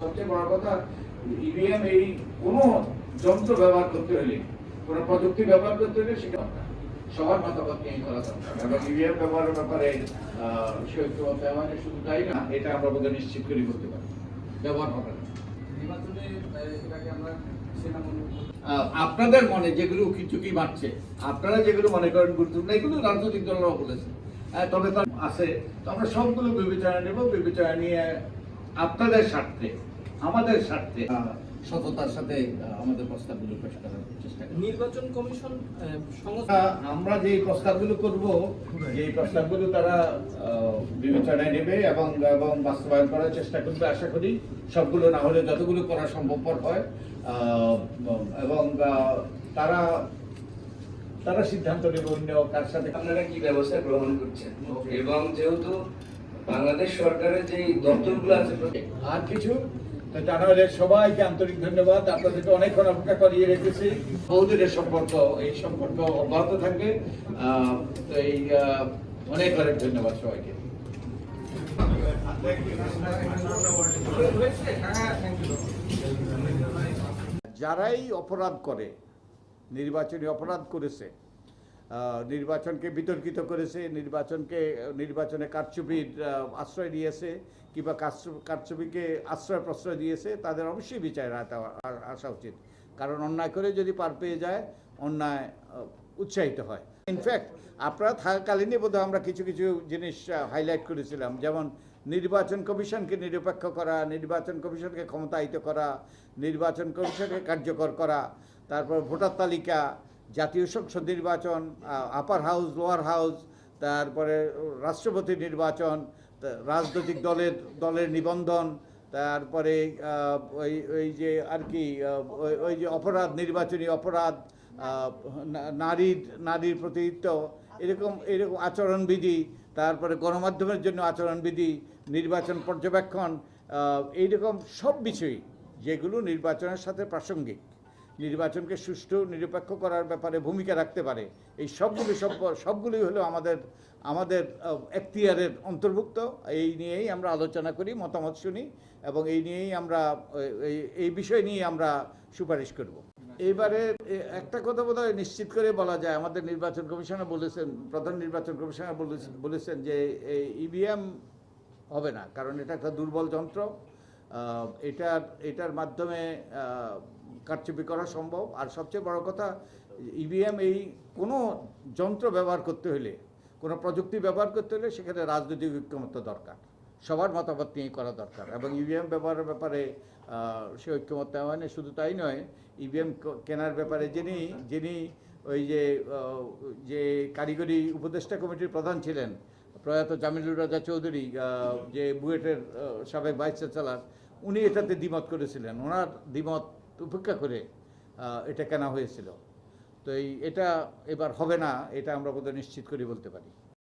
সবচেয়ে বড় কথা ইভিএম এই কোনো যন্ত্র ব্যবহার করতে হলে কোনো প্রযুক্তি ব্যবহার করতে হলে সেটা সবার মতামত নিয়ে করা দরকার এবং ইভিএম ব্যবহারের ব্যাপারে সৈক্যমত মানে শুধু তাই না এটা আমরা বোধহয় নিশ্চিত করে বলতে পারি। ব্যবহার হবে না। আপনাদের মনে যেগুলো কিছু কি বাড়ছে আপনারা যেগুলো মনে করেন গুরুত্বপূর্ণ এগুলো রাজনৈতিক দলরাও বলেছে। তবে তার আছে তো আমরা সবগুলো বিবেচনা নেব বিবেচনা নিয়ে আপনাদের স্বার্থে। আমাদের স্বার্থে। আহ, সততার সাথে আমাদের প্রস্তাবগুলো পেশ করার চেষ্টা নির্বাচন কমিশন আমরা যে প্রস্তাবগুলো করব যে প্রস্তাবগুলো তারা আহ, বিবেচনায় নেবে এবং এবং বাস্তবায়ন করার চেষ্টা করবে আশা করি সবগুলো না হলে যতগুলো করা সম্ভবপর হয়। আহ, এবং তারা তারা সিদ্ধান্ত নেবে অন্য কার সাথে। আপনারা কি ব্যবস্থা গ্রহণ করছেন? এবং যেহেতু বাংলাদেশ সরকারের যে দপ্তরগুলো আছে আর কিছু তো তা নাহলে সবাইকে আন্তরিক ধন্যবাদ। আপনাদেরকে অনেকক্ষণ অপেক্ষা করিয়ে রেখেছি। বহুদিনের সম্পর্ক, এই সম্পর্ক অব্যাহত থাকবে। তো এই অনেক অনেক ধন্যবাদ সবাইকে। যারাই অপরাধ করে, নির্বাচনী অপরাধ করেছে নির্বাচনকে বিতর্কিত করেছে, নির্বাচনকে, নির্বাচনে কারচুপির আশ্রয় দিয়েছে, কিংবা কারচু- কারচুপিকে আশ্রয় প্রশ্রয় দিয়েছে, তাদের অবশ্যই আ- আসা উচিত। কারণ অন্যায় করে যদি পার পেয়ে যায়, অন্যায় উৎসাহিত হয়। ইনফ্যাক্ট আপনারা থাকাকালীনই বোধহয় আমরা কিছু কিছু জিনিস হাইলাইট করেছিলাম। যেমন নির্বাচন কমিশনকে নিরপেক্ষ করা, নির্বাচন কমিশনকে ক্ষমতায়িত করা, নির্বাচন কমিশনকে কার্যকর করা, তারপর ভোটার তালিকা জাতীয় সংসদ নির্বাচন আপার হাউস লোয়ার হাউস তারপরে রাষ্ট্রপতি নির্বাচন রাজনৈতিক দলের দলের নিবন্ধন, তারপরে ওই ওই যে আর কি ওই যে অপরাধ, নির্বাচনী অপরাধ নারীর নারীর প্রতিনিধিত্ব এরকম এরকম আচরণবিধি, তারপরে গণমাধ্যমের জন্য আচরণবিধি, নির্বাচন পর্যবেক্ষণ এইরকম সব বিষয়ই যেগুলো নির্বাচনের সাথে প্রাসঙ্গিক। নির্বাচনকে সুষ্ঠু নিরপেক্ষ করার ব্যাপারে ভূমিকা রাখতে পারে। এই সবগুলি সব সবগুলোই হলো আমাদের আমাদের আহ, এখতিয়ারের অন্তর্ভুক্ত। এই নিয়েই আমরা আলোচনা করি মতামত শুনি এবং এই নিয়েই আমরা এই- বিষয় নিয়ে আমরা সুপারিশ করব। এইবারে একটা কথা বোধ নিশ্চিত করে বলা যায়। আমাদের নির্বাচন কমিশনার বলেছেন প্রধান নির্বাচন কমিশনার বলেছেন যে এই ইভিএম হবে না কারণ এটা একটা দুর্বল যন্ত্র। এটার এটার মাধ্যমে কারচুপি করা সম্ভব। আর সবচেয়ে বড় কথা ইভিএম এই কোনো যন্ত্র ব্যবহার করতে হলে, কোনো প্রযুক্তি ব্যবহার করতে হলে সেখানে রাজনৈতিক ঐক্যমত্য দরকার। সবার মতামত নিয়ে করা দরকার। এবং ইভিএম ব্যবহারের ব্যাপারে সে ঐক্যমত্য মানে শুধু তাই নয় ইভিএম কেনার ব্যাপারে যিনি যিনি ওই যে যে কারিগরি উপদেষ্টা কমিটির প্রধান ছিলেন, প্রয়াত জামিলুর রাজা চৌধুরী যে বুয়েটের সাবেক ভাইস চ্যান্সেলার, উনি এটাতে দ্বিমত করেছিলেন। ওনার দ্বিমত উপেক্ষা করে এটা কেনা হয়েছিল। তো এই, এটা এবার হবে না, এটা আমরা বোধহয় নিশ্চিত করে বলতে পারি।